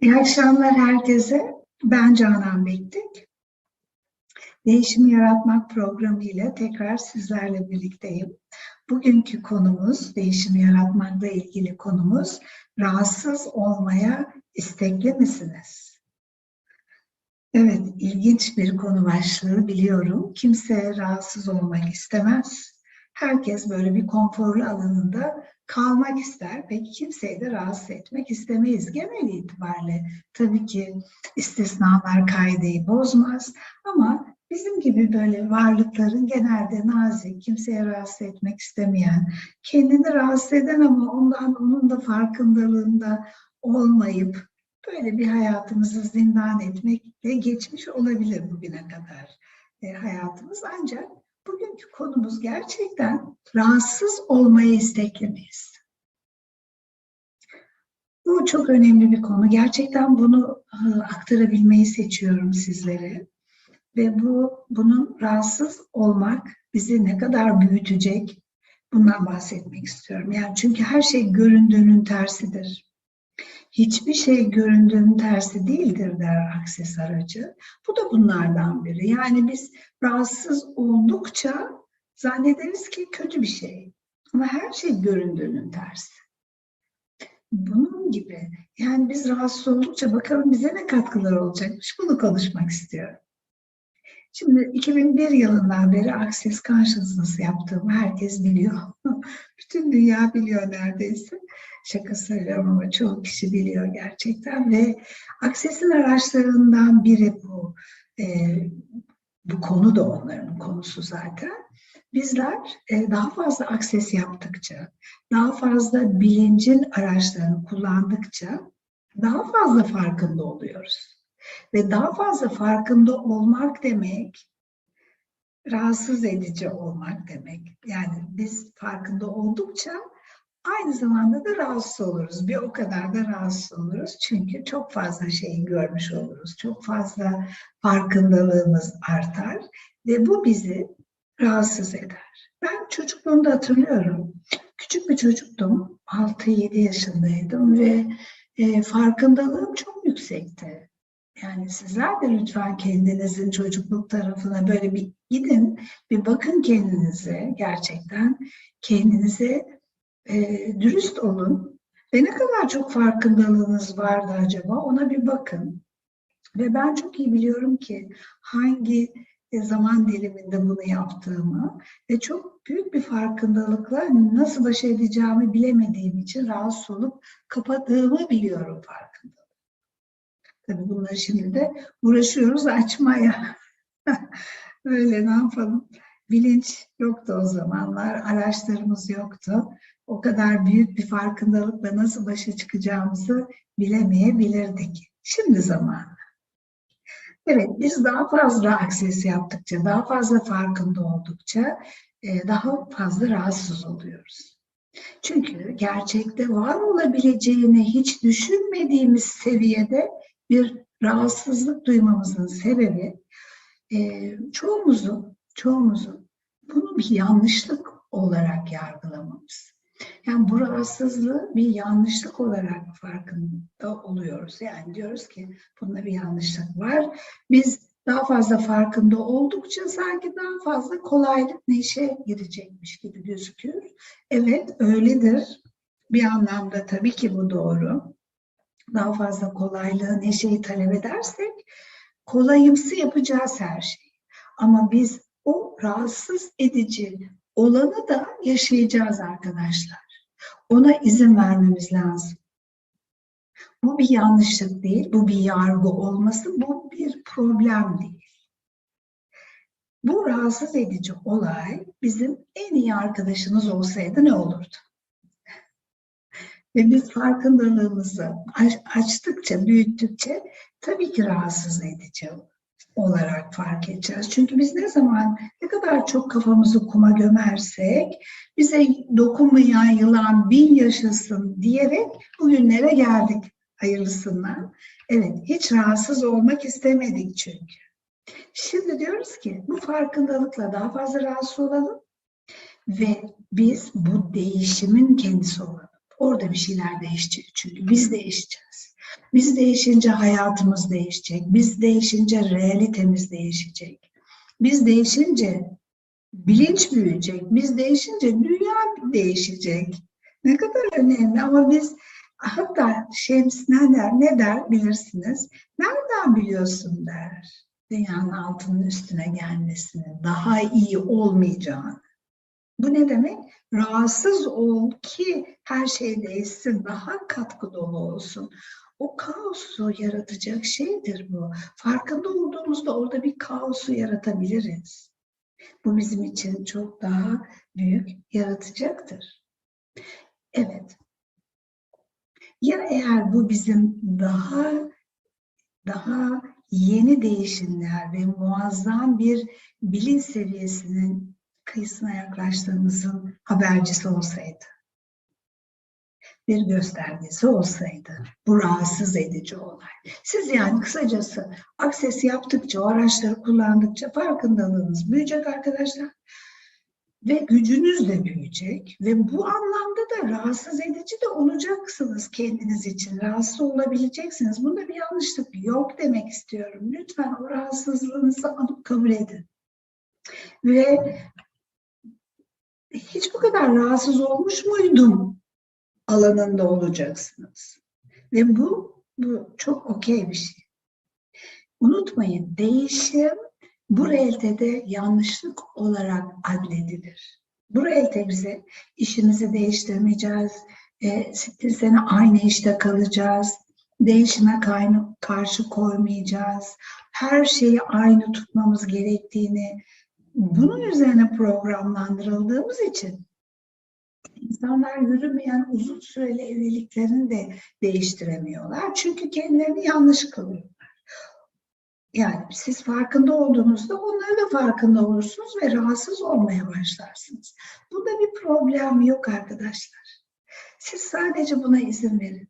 İyi akşamlar herkese. Ben Canan Bektik. Değişimi Yaratmak programı ile tekrar sizlerle birlikteyim. Bugünkü konumuz, değişimi yaratmakla ilgili konumuz, rahatsız olmaya istekli misiniz? Evet, ilginç bir konu başlığı biliyorum. Kimse rahatsız olmak istemez. Herkes böyle bir konforlu alanında kalmak ister. Peki kimseyi de rahatsız etmek istemeyiz genel itibariyle. Tabii ki istisnalar kaideyi bozmaz ama bizim gibi böyle varlıkların genelde nazik, kimseye rahatsız etmek istemeyen, kendini rahatsız eden ama ondan onun da farkındalığında olmayıp böyle bir hayatımızı zindan etmekle geçmiş olabilir bugüne kadar e, hayatımız. Ancak bugünkü konumuz gerçekten rahatsız olmaya istekli miyiz? Bu çok önemli bir konu. Gerçekten bunu e, aktarabilmeyi seçiyorum sizlere. Ve bu bunun rahatsız olmak bizi ne kadar büyütecek bundan bahsetmek istiyorum. Yani çünkü her şey göründüğünün tersidir. Hiçbir şey göründüğünün tersi değildir der akses aracı. Bu da bunlardan biri. Yani biz rahatsız oldukça zannederiz ki kötü bir şey. Ama her şey göründüğünün tersi. Bunun gibi yani biz rahatsız oldukça bakalım bize ne katkılar olacakmış bunu konuşmak istiyorum. Şimdi 2001 yılından beri Access Consciousness yaptığımı herkes biliyor. Bütün dünya biliyor neredeyse. Şaka söylüyorum ama çoğu kişi biliyor gerçekten ve Access'in araçlarından biri bu. Ee, bu konu da onların konusu zaten. Bizler e, daha fazla akses yaptıkça, daha fazla bilincin araçlarını kullandıkça daha fazla farkında oluyoruz. Ve daha fazla farkında olmak demek rahatsız edici olmak demek. Yani biz farkında oldukça aynı zamanda da rahatsız oluruz. Bir o kadar da rahatsız oluruz. Çünkü çok fazla şeyi görmüş oluruz. Çok fazla farkındalığımız artar ve bu bizi rahatsız eder. Ben çocukluğumda hatırlıyorum. Küçük bir çocuktum. 6-7 yaşındaydım ve e, farkındalığım çok yüksekti. Yani sizler de lütfen kendinizin çocukluk tarafına böyle bir gidin, bir bakın kendinize gerçekten. Kendinize e, dürüst olun. Ve ne kadar çok farkındalığınız vardı acaba ona bir bakın. Ve ben çok iyi biliyorum ki hangi zaman diliminde bunu yaptığımı ve çok büyük bir farkındalıkla nasıl baş edeceğimi bilemediğim için rahatsız olup kapadığımı biliyorum farkında. Tabii bunları şimdi de uğraşıyoruz açmaya. Öyle ne yapalım? Bilinç yoktu o zamanlar, araçlarımız yoktu. O kadar büyük bir farkındalıkla nasıl başa çıkacağımızı bilemeyebilirdik. Şimdi zamanı. Evet, biz daha fazla akses yaptıkça, daha fazla farkında oldukça e, daha fazla rahatsız oluyoruz. Çünkü gerçekte var olabileceğini hiç düşünmediğimiz seviyede bir rahatsızlık duymamızın sebebi e, çoğumuzun, çoğumuzun bunu bir yanlışlık olarak yargılamamız. Yani bu rahatsızlığı bir yanlışlık olarak farkında oluyoruz. Yani diyoruz ki bunda bir yanlışlık var. Biz daha fazla farkında oldukça sanki daha fazla kolaylık neşe girecekmiş gibi gözüküyor. Evet öyledir. Bir anlamda tabii ki bu doğru. Daha fazla kolaylığı, neşeyi talep edersek kolayımsı yapacağız her şeyi. Ama biz o rahatsız edici olanı da yaşayacağız arkadaşlar. Ona izin vermemiz lazım. Bu bir yanlışlık değil, bu bir yargı olması, bu bir problem değil. Bu rahatsız edici olay bizim en iyi arkadaşımız olsaydı ne olurdu? Ve biz farkındalığımızı açtıkça, büyüttükçe tabii ki rahatsız edici olur olarak fark edeceğiz. Çünkü biz ne zaman ne kadar çok kafamızı kuma gömersek bize dokunmayan yılan bin yaşasın diyerek bugünlere geldik hayırlısından. Evet hiç rahatsız olmak istemedik çünkü. Şimdi diyoruz ki bu farkındalıkla daha fazla rahatsız olalım ve biz bu değişimin kendisi olalım. Orada bir şeyler değişecek çünkü biz değişeceğiz. Biz değişince hayatımız değişecek. Biz değişince realitemiz değişecek. Biz değişince bilinç büyüyecek. Biz değişince dünya değişecek. Ne kadar önemli ama biz hatta Şems ne der, ne der bilirsiniz. Nereden biliyorsun der. Dünyanın altının üstüne gelmesini, daha iyi olmayacağını. Bu ne demek? Rahatsız ol ki her şey değişsin, daha katkı dolu olsun. O kaosu yaratacak şeydir bu. Farkında olduğumuzda orada bir kaosu yaratabiliriz. Bu bizim için çok daha büyük yaratacaktır. Evet. Ya eğer bu bizim daha daha yeni değişimler ve muazzam bir bilinç seviyesinin kıyısına yaklaştığımızın habercisi olsaydı, bir göstergesi olsaydı, bu rahatsız edici olay. Siz yani kısacası akses yaptıkça, o araçları kullandıkça farkındalığınız büyüyecek arkadaşlar. Ve gücünüz de büyüyecek ve bu anlamda da rahatsız edici de olacaksınız kendiniz için. Rahatsız olabileceksiniz. Bunda bir yanlışlık yok demek istiyorum. Lütfen o rahatsızlığınızı alıp kabul edin. Ve hiç bu kadar rahatsız olmuş muydum alanında olacaksınız. Ve bu, bu çok okey bir şey. Unutmayın değişim bu realitede yanlışlık olarak adledilir. Bu realite bize işimizi değiştirmeyeceğiz, e, sene aynı işte kalacağız, değişime karşı koymayacağız, her şeyi aynı tutmamız gerektiğini, bunun üzerine programlandırıldığımız için insanlar yürümeyen uzun süreli evliliklerini de değiştiremiyorlar. Çünkü kendilerini yanlış kılıyorlar. Yani siz farkında olduğunuzda onları da farkında olursunuz ve rahatsız olmaya başlarsınız. Bunda bir problem yok arkadaşlar. Siz sadece buna izin verin.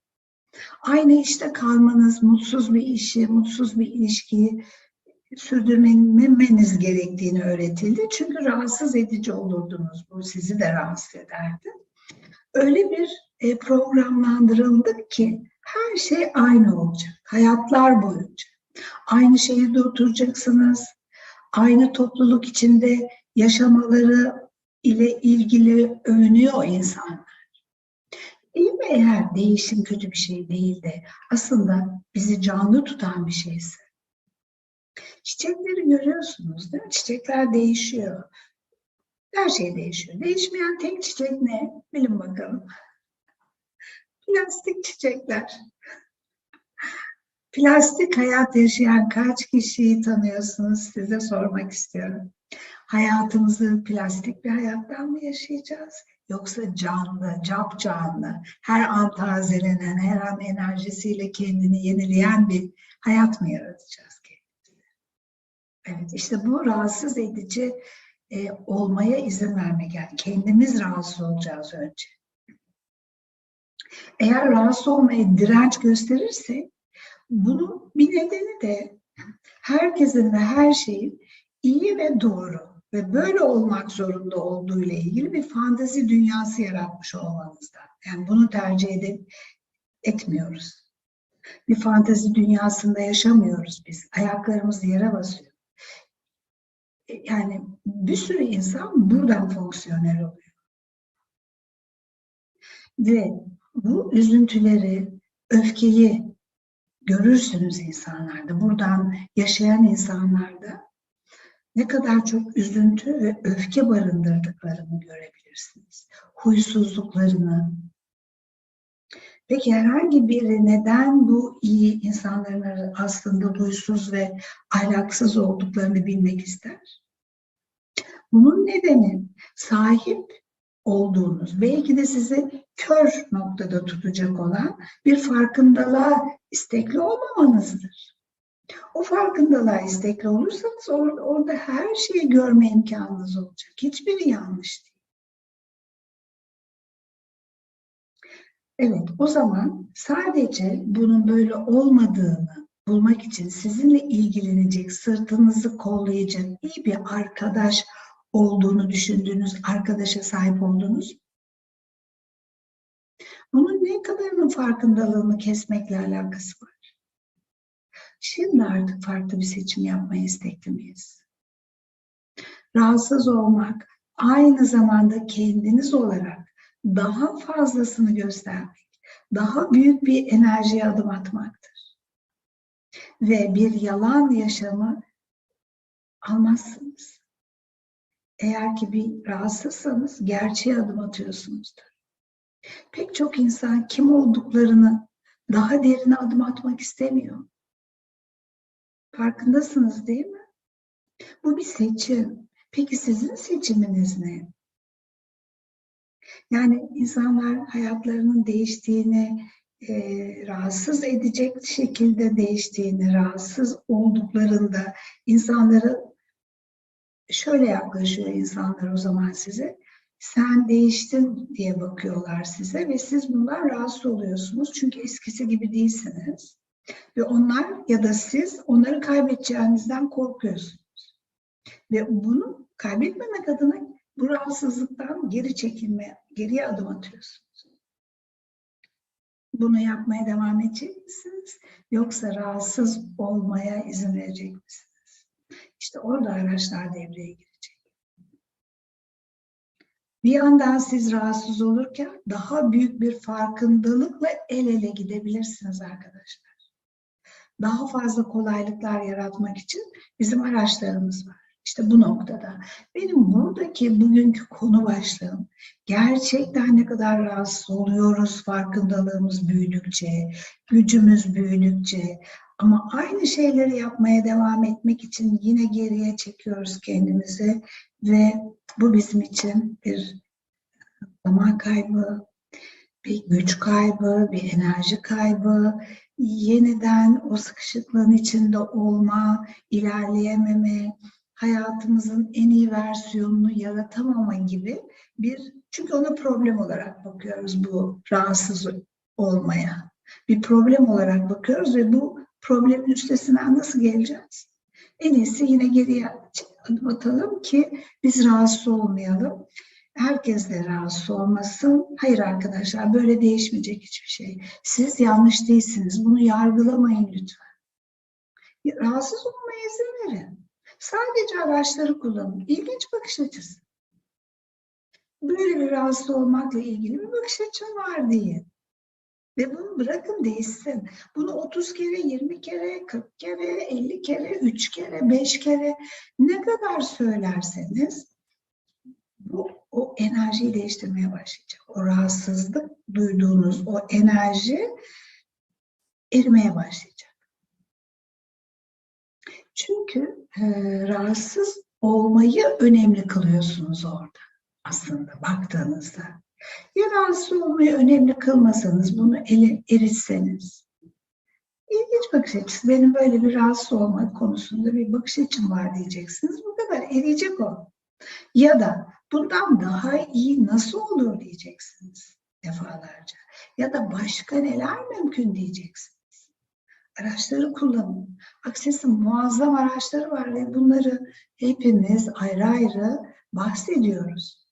Aynı işte kalmanız, mutsuz bir işi, mutsuz bir ilişkiyi sürdürmeniz gerektiğini öğretildi. Çünkü rahatsız edici olurdunuz. Bu sizi de rahatsız ederdi. Öyle bir e, programlandırıldık ki her şey aynı olacak. Hayatlar boyunca. Aynı şehirde oturacaksınız. Aynı topluluk içinde yaşamaları ile ilgili övünüyor insanlar. Değil mi eğer değişim kötü bir şey değil de aslında bizi canlı tutan bir şeyse? Çiçekleri görüyorsunuz değil mi? Çiçekler değişiyor. Her şey değişiyor. Değişmeyen tek çiçek ne? Bilin bakalım. Plastik çiçekler. Plastik hayat yaşayan kaç kişiyi tanıyorsunuz size sormak istiyorum. Hayatımızı plastik bir hayattan mı yaşayacağız? Yoksa canlı, cap canlı, her an tazelenen, her an enerjisiyle kendini yenileyen bir hayat mı yaratacağız? Evet, işte bu rahatsız edici e, olmaya izin vermek. Yani kendimiz rahatsız olacağız önce. Eğer rahatsız olmaya direnç gösterirsek bunun bir nedeni de herkesin ve her şeyin iyi ve doğru ve böyle olmak zorunda olduğu ile ilgili bir fantezi dünyası yaratmış olmamızdan. Yani bunu tercih edip etmiyoruz. Bir fantezi dünyasında yaşamıyoruz biz. Ayaklarımız yere basıyor. Yani bir sürü insan buradan fonksiyonel oluyor. Ve bu üzüntüleri, öfkeyi görürsünüz insanlarda. Buradan yaşayan insanlarda ne kadar çok üzüntü ve öfke barındırdıklarını görebilirsiniz. Huysuzluklarını. Peki herhangi biri neden bu iyi insanların aslında huysuz ve ahlaksız olduklarını bilmek ister? Bunun nedeni sahip olduğunuz, belki de sizi kör noktada tutacak olan bir farkındalığa istekli olmamanızdır. O farkındalığa istekli olursanız orada, orada her şeyi görme imkanınız olacak. Hiçbiri yanlış değil. Evet, o zaman sadece bunun böyle olmadığını bulmak için sizinle ilgilenecek, sırtınızı kollayacak iyi bir arkadaş olduğunu düşündüğünüz arkadaşa sahip oldunuz. Bunun ne kadarının farkındalığını kesmekle alakası var? Şimdi artık farklı bir seçim yapmaya istekli miyiz? Rahatsız olmak aynı zamanda kendiniz olarak daha fazlasını göstermek, daha büyük bir enerjiye adım atmaktır. Ve bir yalan yaşamı almazsınız. Eğer ki bir rahatsızsanız gerçeğe adım atıyorsunuzdur. Pek çok insan kim olduklarını daha derine adım atmak istemiyor. Farkındasınız değil mi? Bu bir seçim. Peki sizin seçiminiz ne? Yani insanlar hayatlarının değiştiğini, e, rahatsız edecek şekilde değiştiğini, rahatsız olduklarında insanları şöyle yaklaşıyor insanlar o zaman size. Sen değiştin diye bakıyorlar size ve siz bundan rahatsız oluyorsunuz. Çünkü eskisi gibi değilsiniz. Ve onlar ya da siz onları kaybedeceğinizden korkuyorsunuz. Ve bunu kaybetmemek adına bu rahatsızlıktan geri çekilme, geriye adım atıyorsunuz. Bunu yapmaya devam edecek misiniz? Yoksa rahatsız olmaya izin verecek misiniz? İşte orada araçlar devreye girecek. Bir yandan siz rahatsız olurken daha büyük bir farkındalıkla el ele gidebilirsiniz arkadaşlar. Daha fazla kolaylıklar yaratmak için bizim araçlarımız var. İşte bu noktada. Benim buradaki bugünkü konu başlığım gerçekten ne kadar rahatsız oluyoruz farkındalığımız büyüdükçe, gücümüz büyüdükçe ama aynı şeyleri yapmaya devam etmek için yine geriye çekiyoruz kendimizi ve bu bizim için bir zaman kaybı, bir güç kaybı, bir enerji kaybı, yeniden o sıkışıklığın içinde olma, ilerleyememe, hayatımızın en iyi versiyonunu yaratamama gibi bir çünkü ona problem olarak bakıyoruz bu rahatsız olmaya. Bir problem olarak bakıyoruz ve bu problemin üstesinden nasıl geleceğiz? En iyisi yine geriye adım atalım ki biz rahatsız olmayalım. Herkes de rahatsız olmasın. Hayır arkadaşlar böyle değişmeyecek hiçbir şey. Siz yanlış değilsiniz. Bunu yargılamayın lütfen. Rahatsız olmaya izin verin. Sadece araçları kullanın. İlginç bakış açısı. Böyle bir rahatsız olmakla ilgili bir bakış açım var diye. Ve bunu bırakın değişsin. Bunu 30 kere, 20 kere, 40 kere, 50 kere, 3 kere, 5 kere ne kadar söylerseniz bu o enerjiyi değiştirmeye başlayacak. O rahatsızlık duyduğunuz o enerji erimeye başlayacak. Çünkü e, rahatsız olmayı önemli kılıyorsunuz orada aslında baktığınızda. Ya rahatsız olmayı önemli kılmasanız, bunu ele, eritseniz. İlginç bakış açısı. Benim böyle bir rahatsız olma konusunda bir bakış açım var diyeceksiniz. Bu kadar eriyecek o. Ya da bundan daha iyi nasıl olur diyeceksiniz defalarca. Ya da başka neler mümkün diyeceksiniz. Araçları kullanın. Akses'in muazzam araçları var ve bunları hepimiz ayrı ayrı bahsediyoruz.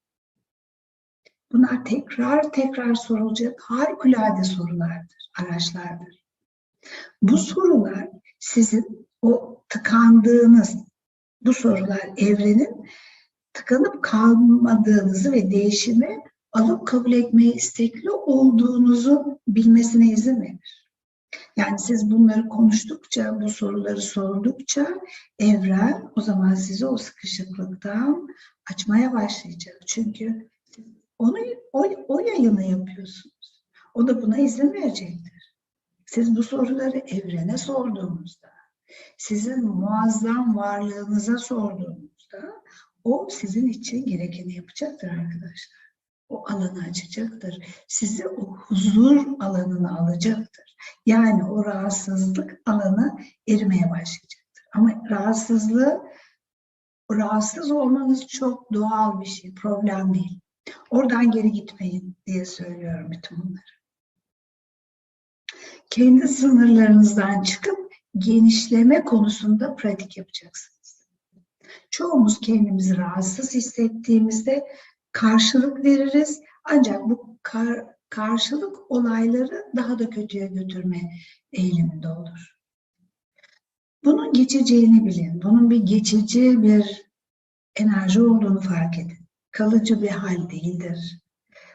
Bunlar tekrar tekrar sorulacak harikulade sorulardır, araçlardır. Bu sorular sizin o tıkandığınız, bu sorular evrenin tıkanıp kalmadığınızı ve değişimi alıp kabul etmeye istekli olduğunuzu bilmesine izin verir. Yani siz bunları konuştukça, bu soruları sordukça evren o zaman sizi o sıkışıklıktan açmaya başlayacak. Çünkü onu o, o yayını yapıyorsunuz. O da buna izin verecektir. Siz bu soruları evrene sorduğunuzda, sizin muazzam varlığınıza sorduğunuzda o sizin için gerekeni yapacaktır arkadaşlar. O alanı açacaktır. Sizi o huzur alanına alacaktır. Yani o rahatsızlık alanı erimeye başlayacaktır. Ama rahatsızlığı, rahatsız olmanız çok doğal bir şey, problem değil. Oradan geri gitmeyin diye söylüyorum bütün bunları. Kendi sınırlarınızdan çıkıp genişleme konusunda pratik yapacaksınız. Çoğumuz kendimizi rahatsız hissettiğimizde karşılık veririz. Ancak bu kar, karşılık olayları daha da kötüye götürme eğiliminde olur. Bunun geçeceğini bilin. Bunun bir geçici bir enerji olduğunu fark edin. Kalıcı bir hal değildir.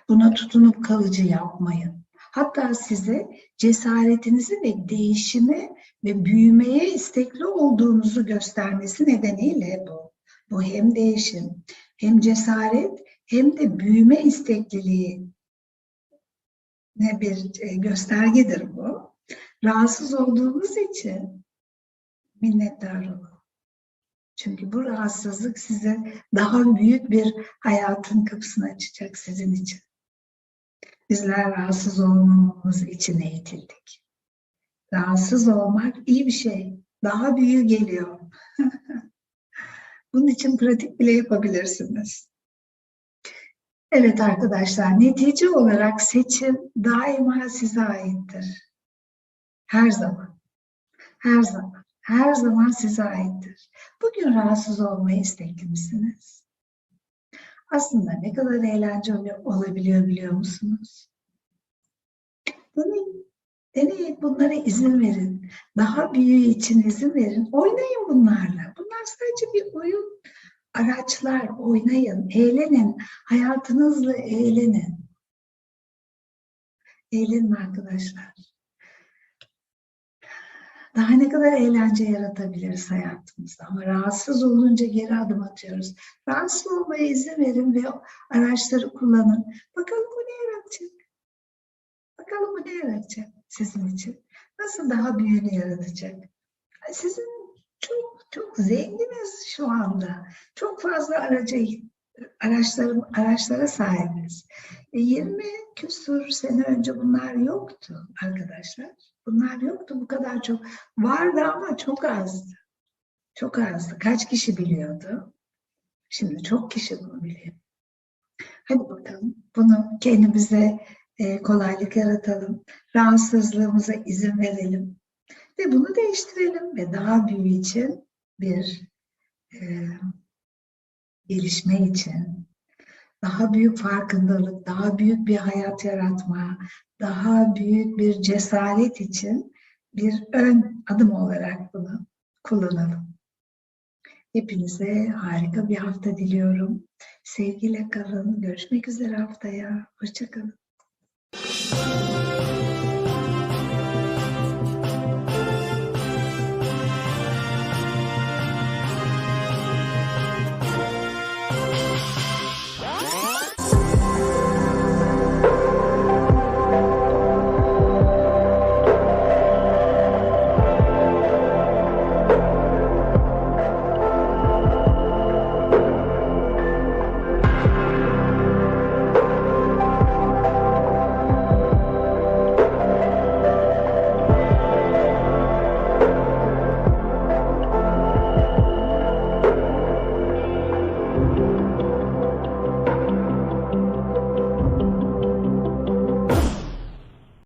Buna tutunup kalıcı yapmayın. Hatta size cesaretinizi ve değişime ve büyümeye istekli olduğunuzu göstermesi nedeniyle bu. Bu hem değişim, hem cesaret, hem de büyüme istekliliği ne bir e, göstergedir bu. Rahatsız olduğunuz için minnettar olun. Çünkü bu rahatsızlık size daha büyük bir hayatın kapısını açacak sizin için. Bizler rahatsız olmamamız için eğitildik. Rahatsız olmak iyi bir şey. Daha büyüğü geliyor. Bunun için pratik bile yapabilirsiniz. Evet arkadaşlar, netice olarak seçim daima size aittir. Her zaman. Her zaman. Her zaman size aittir. Bugün rahatsız olmayı istekli misiniz? Aslında ne kadar eğlenceli olabiliyor biliyor musunuz? Deneyin. Deneyin. Bunlara izin verin. Daha büyüğü için izin verin. Oynayın bunlarla. Bunlar sadece bir oyun. Araçlar. Oynayın. Eğlenin. Hayatınızla eğlenin. Eğlenin arkadaşlar. Daha ne kadar eğlence yaratabiliriz hayatımızda ama rahatsız olunca geri adım atıyoruz. Rahatsız olmaya izin verin ve araçları kullanın. Bakalım bu ne yaratacak? Bakalım bu ne yaratacak sizin için? Nasıl daha büyüğünü yaratacak? Sizin çok zenginiz şu anda. Çok fazla araca araçları, araçlara sahibiz. E 20 küsur sene önce bunlar yoktu arkadaşlar. Bunlar yoktu bu kadar çok. Vardı ama çok azdı. Çok azdı. Kaç kişi biliyordu? Şimdi çok kişi bunu biliyor. Hadi bakalım bunu kendimize e, kolaylık yaratalım. Rahatsızlığımıza izin verelim. Ve bunu değiştirelim ve daha büyük için bir e, gelişme için, daha büyük farkındalık, daha büyük bir hayat yaratma, daha büyük bir cesaret için bir ön adım olarak bunu kullanalım. Hepinize harika bir hafta diliyorum. Sevgiyle kalın. Görüşmek üzere haftaya. Hoşçakalın.